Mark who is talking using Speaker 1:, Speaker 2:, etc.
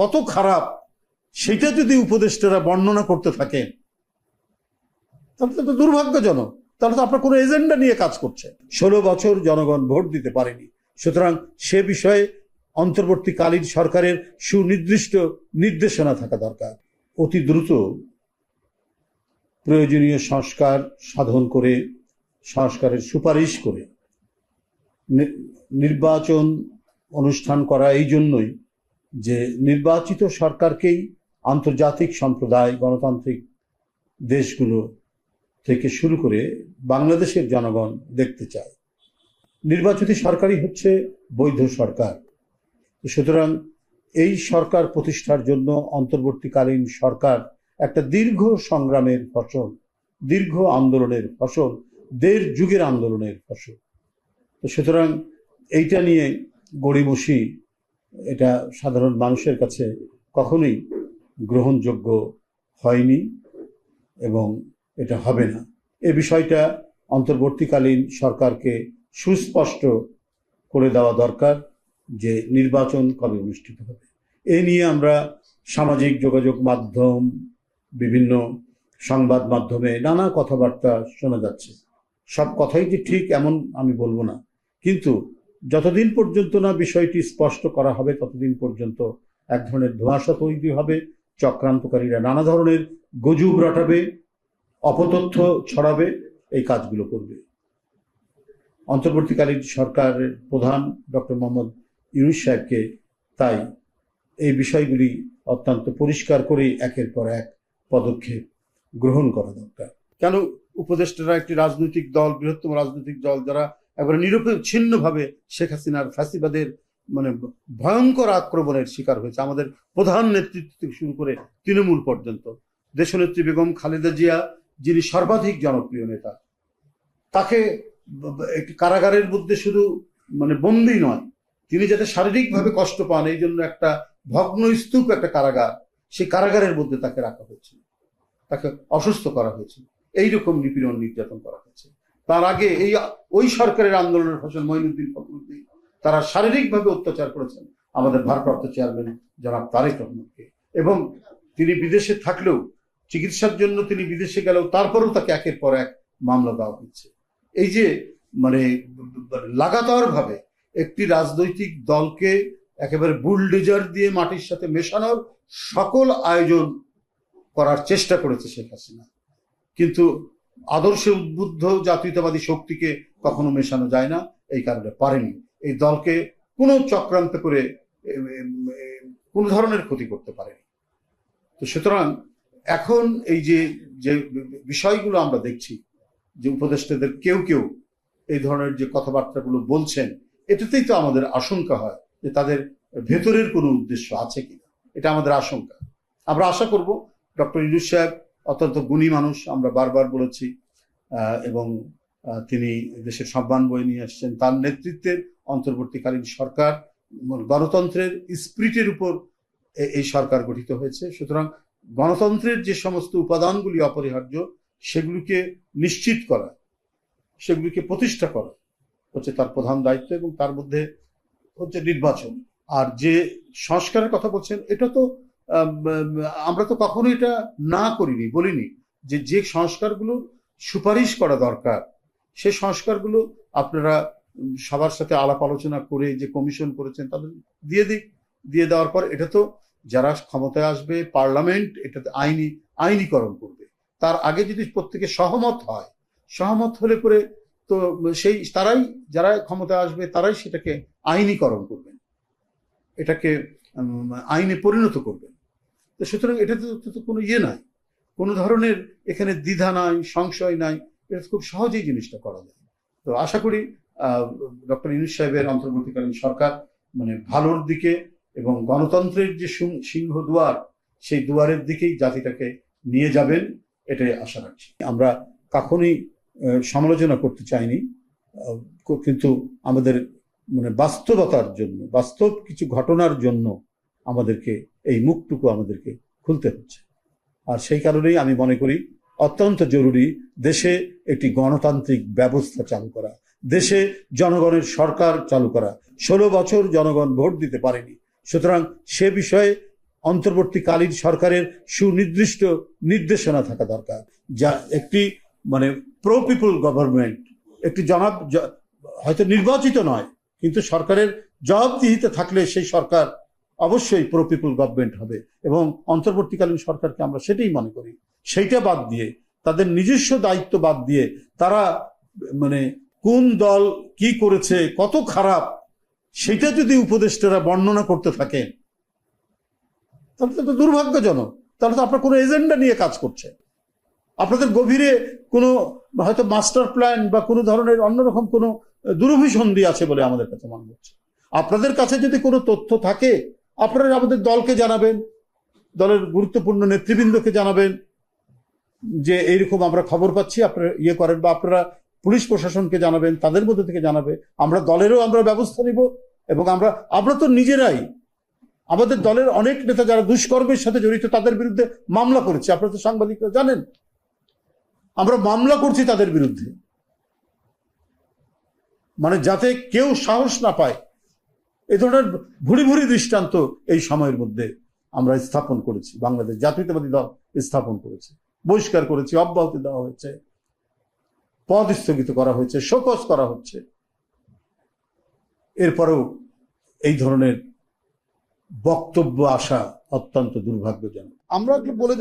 Speaker 1: কত খারাপ, সেটা যদি উপদেষ্টারা বর্ণনা করতে থাকেন তাহলে তো দুর্ভাগ্যজনক। তাহলে তো আপনার কোনো এজেন্ডা নিয়ে কাজ করছে। ষোলো বছর জনগণ ভোট দিতে পারেনি। সুতরাং সে বিষয়ে অন্তর্বর্তীকালীন সরকারের সুনির্দিষ্ট নির্দেশনা থাকা দরকার। অতি দ্রুত প্রয়োজনীয় সংস্কার সাধন করে, সংস্কারের সুপারিশ করে নির্বাচন অনুষ্ঠান করা এই জন্যই যে নির্বাচিত সরকারকেই আন্তর্জাতিক সম্প্রদায়, গণতান্ত্রিক দেশগুলো থেকে শুরু করে বাংলাদেশের জনগণ দেখতে চায়। নির্বাচিত সরকারই হচ্ছে বৈধ সরকার। সুতরাং এই সরকার প্রতিষ্ঠার জন্য অন্তর্বর্তীকালীন সরকার একটা দীর্ঘ সংগ্রামের ফসল, দীর্ঘ আন্দোলনের ফসল, দেড় যুগের আন্দোলনের ফসল। তো সুতরাং এইটা নিয়ে গড়িমসি এটা সাধারণ মানুষের কাছে কখনোই গ্রহণযোগ্য হয়নি এবং এটা হবে না। এ বিষয়টা অন্তর্বর্তীকালীন সরকারকে সুস্পষ্ট করে দেওয়া দরকার যে নির্বাচন কবে অনুষ্ঠিত হবে। এ নিয়ে আমরা সামাজিক যোগাযোগ মাধ্যম, বিভিন্ন সংবাদ মাধ্যমে নানা কথাবার্তা শোনা যাচ্ছে। সব কথাই যে ঠিক এমন আমি বলব না। কিন্তু যতদিন পর্যন্ত না বিষয়টি স্পষ্ট করা হবে, ততদিন পর্যন্ত এক ধরনের ধোঁয়াশা তৈরি হবে, চক্রান্তকারীরা নানা ধরনের গজুব রটাবে, অপতথ্য ছড়াবে, এই কাজগুলো করবে। অন্তর্বর্তীকালীন সরকারের প্রধান ডক্টর মোহাম্মদ ইউনুস সাহেবকে তাই এই বিষয়গুলি অত্যন্ত পরিষ্কার করেই একের পর এক পদক্ষেপ গ্রহণ করা দরকার। কেন উপদেষ্টারা একটি রাজনৈতিক দল, বৃহত্তম রাজনৈতিক দল, যারা একেবারে নিরপেক্ষিন্নভাবে শেখ হাসিনার ফ্যাসিবাদের মানে ভয়ঙ্কর আক্রমণের শিকার হয়েছে। আমাদের প্রধান নেতৃত্ব থেকে শুরু করে তৃণমূল পর্যন্ত। দেশনেত্রী বেগম খালেদা জিয়া, যিনি সর্বাধিক জনপ্রিয় নেতা, তাকে একটি কারাগারের মধ্যে শুধু মানে বন্দী নয়, তিনি যাতে শারীরিকভাবে কষ্ট পান, এই জন্য একটা ভগ্ন স্তূপ একটা কারাগার, সেই কারাগারের মধ্যে তাকে রাখা হয়েছিল তাকে অসুস্থ করা হয়েছিল এইরকম নিপীড়ন নির্যাতন করা হয়েছে। তার আগে এই, ওই সরকারের আন্দোলনের ফসল মঈনুদ্দিন ফখরুদ্দিন, তারা শারীরিকভাবে অত্যাচার করেছেন। আমাদের ভারপ্রাপ্ত চেয়ারম্যান জনাব তারেক রহমানকে। এবং তিনি বিদেশে থাকলেও, চিকিৎসার জন্য তিনি বিদেশে গেলেও তারপরেও তাকে একের পর এক মামলা দেওয়া হচ্ছে এই যে মানে লাগাতার ভাবে একটি রাজনৈতিক দলকে একেবারে বুলডেজার দিয়ে মাটির সাথে মেশানোর সকল আয়োজন করার চেষ্টা করেছে শেখ হাসিনা। কিন্তু আদর্শে উদ্বুদ্ধ জাতীয়তাবাদী শক্তিকে কখনো মেশানো যায় না, এই কারণে পারেনি। এই দলকে কোনো চক্রান্ত করে কোনো ধরনের ক্ষতি করতে পারেনি। তো সুতরাং এখন এই যে যে বিষয়গুলো আমরা দেখছি, যে উপদেষ্টাদের কেউ কেউ এই ধরনের যে কথাবার্তাগুলো বলছেন, এটাতেই তো আমাদের আশঙ্কা হয় যে তাদের ভেতরের কোনো উদ্দেশ্য আছে কিনা। এটা আমাদের আশঙ্কা। আমরা আশা করব, ডক্টর ইউনুস সাহেব অত্যন্ত গুণী মানুষ, আমরা বারবার বলেছি এবং তিনি দেশের সম্মান বয়ে নিয়ে আসছেন। তার নেতৃত্বের অন্তর্বর্তীকালীন সরকার গণতন্ত্রের স্পিরিটের উপর এই সরকার গঠিত হয়েছে। সুতরাং গণতন্ত্রের যে সমস্ত উপাদানগুলি অপরিহার্য, সেগুলিকে নিশ্চিত করা, সেগুলিকে প্রতিষ্ঠা করা হচ্ছে তার প্রধান দায়িত্ব এবং তার মধ্যে হচ্ছে নির্বাচন। আর যে সংস্কারের কথা বলছেন, এটা তো আমরা তো কখনো এটা না করিনি, বলিনি যে যে সংস্কারগুলো সুপারিশ করা দরকার সেই সংস্কারগুলো আপনারা সবার সাথে আলাপ আলোচনা করে যে কমিশন করেছেন তাদের দিয়ে দিক দিয়ে দেওয়ার পর এটা তো যারা ক্ষমতায় আসবে, পার্লামেন্ট এটাতে আইনি, আইনীকরণ করবে। তার আগে যদি প্রত্যেকে সহমত হয়, সহমত হলে পরে তো সেই, তারাই যারা ক্ষমতায় আসবে তারাই সেটাকে আইনীকরণ করবেন। এটাকে আইনে পরিণত করবেন। তো সুতরাং এটাতে তো- কোনো ইয়ে নাই। কোনো ধরনের এখানে দ্বিধা নাই, সংশয় নাই। এটা খুব সহজেই জিনিসটা করা যায়। তো আশা করি ডক্টর ইউনুস সাহেবের অন্তর্বর্তীকালীন সরকার মানে ভালোর দিকে এবং গণতন্ত্রের যে সিংহ দুয়ার, সেই দুয়ারের দিকেই জাতিটাকে নিয়ে যাবেন, এটাই আশা রাখছি। আমরা কখনোই সমালোচনা করতে চাইনি। কিন্তু আমাদের মানে বাস্তবতার জন্য, বাস্তব কিছু ঘটনার জন্য আমাদেরকে, এই মুখটুকু আমাদেরকে খুলতে হচ্ছে। আর সেই কারণেই আমি মনে করি অত্যন্ত জরুরি দেশে একটি গণতান্ত্রিক ব্যবস্থা চালু করা, দেশে জনগণের সরকার চালু করা। ষোলো বছর জনগণ ভোট দিতে পারেনি। সুতরাং সে বিষয়ে অন্তর্বর্তীকালীন সরকারের সুনির্দিষ্ট নির্দেশনা থাকা দরকার। যা একটি মানে প্রো পিপল গভর্নমেন্ট একটি জনাব, হয়তো নির্বাচিত নয়, কিন্তু সরকারের জবাবদিহিতে থাকলে সেই সরকার অবশ্যই প্রো পিপল গভর্নমেন্ট হবে এবং অন্তর্বর্তীকালীন সরকারকে আমরা সেটাই মনে করি। সেইটা বাদ দিয়ে, তাদের নিজস্ব দায়িত্ব বাদ দিয়ে তারা মানে কোন দল কি করেছে, কত খারাপ, সেটা যদি উপদেষ্টারা বর্ণনা করতে থাকেন, তাহলে তো দুর্ভাগ্যজনক। তাহলে তো আপনার কোনো এজেন্ডা নিয়ে কাজ করছে। আপনাদের গভীরে কোনো, হয়তো মাস্টার প্ল্যান বা কোনো ধরনের অন্যরকম কোনো, দুরভিসন্ধি আছে বলে আমাদের কাছে মনে হচ্ছে। আপনাদের কাছে যদি কোনো তথ্য থাকে আপনারা আমাদের দলকে জানাবেন, দলের গুরুত্বপূর্ণ নেতৃবৃন্দকে জানাবেন যে এইরকম আমরা খবর পাচ্ছি, আপনারা ইয়ে করেন বা আপনারা পুলিশ প্রশাসনকে জানাবেন, তাদের মধ্যে থেকে জানাবে। আমরা দলেরও আমরা ব্যবস্থা নিব এবং আমরা আমরা তো নিজেরাই, আমাদের দলের অনেক নেতা যারা দুষ্কর্মের সাথে জড়িত, তাদের বিরুদ্ধে মামলা করেছে। আপনারা তো সাংবাদিকরা জানেন। আমরা মামলা করছি তাদের বিরুদ্ধে। মানে যাতে কেউ সাহস না পায়। এ ধরনের ভুরি ভুরি দৃষ্টান্ত এই সময়ের মধ্যে আমরা স্থাপন করেছি। বাংলাদেশ জাতীয়তাবাদী দল স্থাপন করেছে, বহিষ্কার করেছি, অব্যাহতি দেওয়া হয়েছে পদ স্থগিত করা হয়েছে, শোকজ করা হচ্ছে। এরপরেও এই ধরনের বক্তব্য আসা অত্যন্ত দুর্ভাগ্যজনক।
Speaker 2: আমরা কি বলে